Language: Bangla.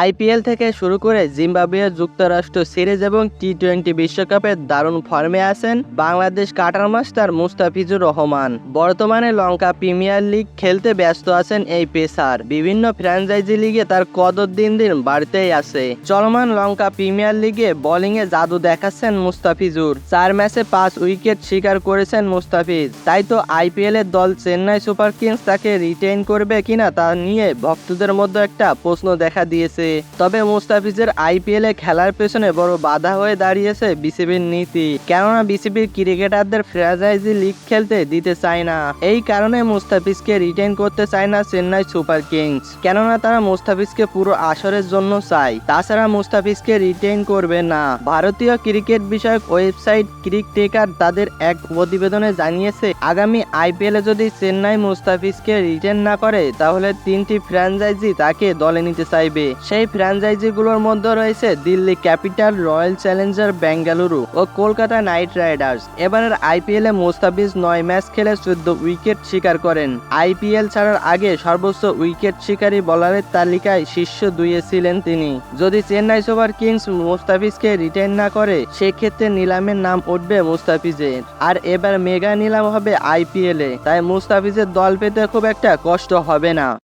আইপিএল থেকে শুরু করে জিম্বাবুয়ে যুক্তরাষ্ট্র সিরিজ এবং টি টোয়েন্টি বিশ্বকাপের দারুণ ফর্মে আছেন বাংলাদেশ কাটার মাস্টার মুস্তাফিজুর রহমান। বর্তমানে লঙ্কা প্রিমিয়ার লিগ খেলতে ব্যস্ত আছেন এই পেসার। বিভিন্ন ফ্র্যাঞ্চাইজি লিগে তার কদর দিন দিন বাড়তেই আছে। চলমান লঙ্কা প্রিমিয়ার লিগে বোলিংয়ে জাদু দেখাচ্ছেন মুস্তাফিজুর। চার ম্যাচে পাঁচ উইকেট শিকার করেছেন মুস্তাফিজ। তাই তো আইপিএল এর দল চেন্নাই সুপার কিংস তাকে রিটেইন করবে কিনা তা নিয়ে ভক্তদের মধ্যে একটা প্রশ্ন দেখা দিয়েছে। তবে মুস্তাফিজের আইপিএল খেলার পেছনে বড় বাধা হয়ে দাঁড়িয়েছে বিসিবির নীতি। কেননা বিসিবির ক্রিকেটারদের ফ্র্যাঞ্চাইজি লিগ খেলতে দিতে চায় না। এই কারণে মুস্তাফিজকে রিটেইন করতে চায় না চেন্নাই সুপার কিংস। কেননা তারা মুস্তাফিজকে পুরো আসরের জন্য চায়। তাছাড়া মুস্তাফিজকে রিটেন করবে না। ভারতীয় ক্রিকেট বিষয়ক ওয়েবসাইট ক্রিক টেকার তাদের এক প্রতিবেদনে জানিয়েছে, আগামী আইপিএলে যদি চেন্নাই মুস্তাফিজকে রিটেন না করে, তাহলে তিনটি ফ্র্যাঞ্চাইজি তাকে দলে নিতে চাইবে। সেই ফ্র্যাঞ্চাইজিগুলোর মধ্যে রয়েছে Delhi capital, royal challenger, Bengaluru ও কলকাতা নাইট রাইডার্স। এবারের আইপিএলে মুস্তাফিজ নয় ম্যাচ খেলে চোদ্দ উইকেট শিকার করেন। আইপিএল ছাড়ার আগে সর্বোচ্চ উইকেট শিকারী বলারের তালিকায় শীর্ষ দুইয়ে ছিলেন তিনি। যদি চেন্নাই সুপার কিংস মুস্তাফিজকে রিটেন না করে, সেক্ষেত্রে নিলামের নাম উঠবে মুস্তাফিজের। আর এবার মেগা নিলাম হবে আইপিএলে, তাই মুস্তাফিজের দল পেতে খুব একটা কষ্ট হবে না।